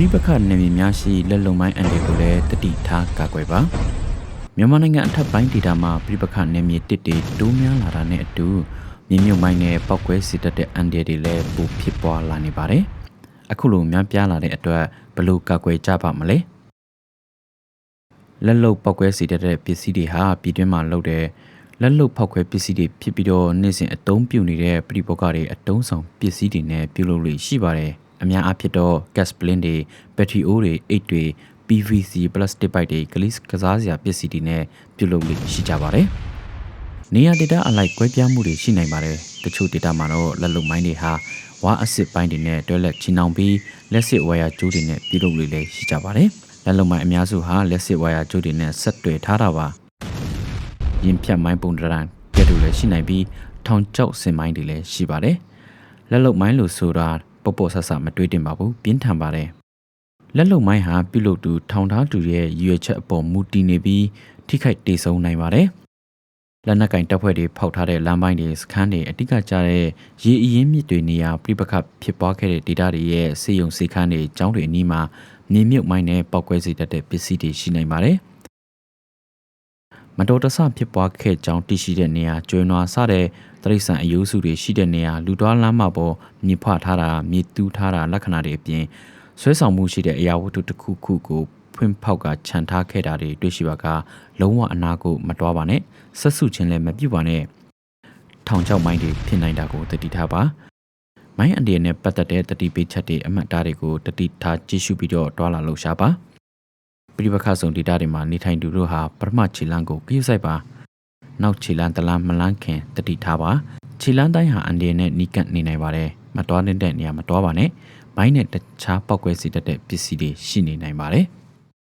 ပြိပခနယ်မြေများရှိလက်လုံမိုင်းအန်တွေကိုလည်းတတိထားကာကွယ်ပါမြန်မာနိုင်ငံအထက်ပိုင်းဒေသမှာပြိပခနယ်မြေတစ်တွေတိုးများလာတာနဲ့အတူမြေမြုပ်မိုင်းနဲ့ပောက်ကွဲစီတတ်တဲ့အန်ဒီတွေလည်းပိုဖြစ်ပွားလာနေပါတယ်အခုလိုများပြားလာတဲ့အတွက်ဘယ်လို့ကာကွယ်ကြပါမလဲလက်လုံပောက်ကွဲစီတတ်တဲ့ပစ္စည်းတွေဟာပြည်တွင်းမှာလုပ်တဲ့လက်လုံဖောက်ခွဲပစ္စည်းတွေဖြစ်ပြီးတော့နေ့စဉ်အသုံးပြုနေတဲ့ပြိပခတွေအတုံးဆောင်ပစ္စည်းတွေနဲ့ပြုလုပ်လို့ရှိပါတယ် အများအားဖြင့်တော့ gas blend တွေ battery အိုးတွေအိတ်တွေ PVC plastic pipe တွေ glass ကစားစရာပစ္စည်းတွေနဲ့ပြုလုပ်လို့ရှိကြပါတယ်။နေရာဒေတာအလိုက်ကွဲပြားမှုတွေရှိနိုင်ပါတယ်။တချို့ဒေတာမှာတော့လက်လုံမိုင်းတွေဟာဝါအစ်စ်ပိုင်းတွေနဲ့တွဲလက်ချီနှောင်ပြီးလက်စစ်ဝါယာကြိုးတွေနဲ့ပြုလုပ်လို့လည်းရှိကြပါတယ်။လက်လုံမိုင်းအများစုဟာလက်စစ်ဝါယာကြိုးတွေနဲ့ဆက်တွဲထားတာပါ။ရင်ဖြတ်မိုင်းပုံတရံကဲ့သို့လည်းရှိနိုင်ပြီးထောင်ကျောက်စင်မိုင်းတွေလည်းရှိပါတယ်။လက်လုံမိုင်းလို့ဆိုတာ ပေါ့ပေါ့ဆဆမတွေးတင်ပါဘူးပြင်းထန်ပါတယ်လက်လုံမိုင်းဟာပြုလုပ်သူထောင်ထားသူရဲ့ရွေချက်အပေါ်မူတည်နေပြီးထိခိုက်ဒေဆုံးနိုင်ပါတယ်လက်နက်ကင်တပ်ဖွဲ့တွေဖောက်ထားတဲ့လမ်းပိုင်းတွေစခန်းတွေအတိကကျတဲ့ရေအရင်မြစ်တွေနေရာပြိပခဖြစ်ပွားခဲ့တဲ့ဒေတာတွေရဲ့စေယုံစေခန်းတွေကျောင်းတွေအနီးမှာမြေမြုပ်မိုင်းနဲ့ပောက်ကွဲစေတတ်တဲ့ပစ္စည်းတွေရှိနိုင်ပါတယ် မတော်တဆဖြစ်ပွားခဲ့ကြောင်းသိရှိတဲ့နေရာကျွမ်းနွားစတဲ့တရိษံအယိုးစုတွေရှိတဲ့နေရာလူတော်လမ်းမပေါ်မြေဖွထားတာမြေတူးထားတာလက္ခဏာတွေအပြင်ဆွဲဆောင်မှုရှိတဲ့အရာဝတ္ထုတစ်ခုခုကိုဖွင့်ဖောက်ကခြံထားခဲ့တာတွေတွေ့ရှိပါကလုံးဝအနာကိုမတွားပါနဲ့ဆက်စုချင်းလည်းမပြုတ်ပါနဲ့ထောင်ချောက်မိုင်းတွေဖြစ်နိုင်တာကိုတတိထားပါမိုင်းအန်ဒီနဲ့ပတ်သက်တဲ့တတိပေးချက်တွေအမှတ်အသားတွေကိုတတိထားကြည့်ရှုပြီးတော့တွာလာလှုပ်ရှားပါ ပြိပခဆုံဒေတာတွေမှာနေထိုင်သူတို့ဟာပထမခြေလမ်းကိုကိစ္စဆိုင်ပါနောက်ခြေလမ်းတလားမလန်းခင်တတိထားပါခြေလမ်းတိုင်းဟာအန်ဒီနဲ့နီးကပ်နေနိုင်ပါတယ်မတွားနေတဲ့နေရာမတွားပါနဲ့ဘိုင်းနဲ့တခြားပောက်ကွဲစေတတ်တဲ့ပစ္စည်းတွေရှိနေနိုင်ပါတယ်။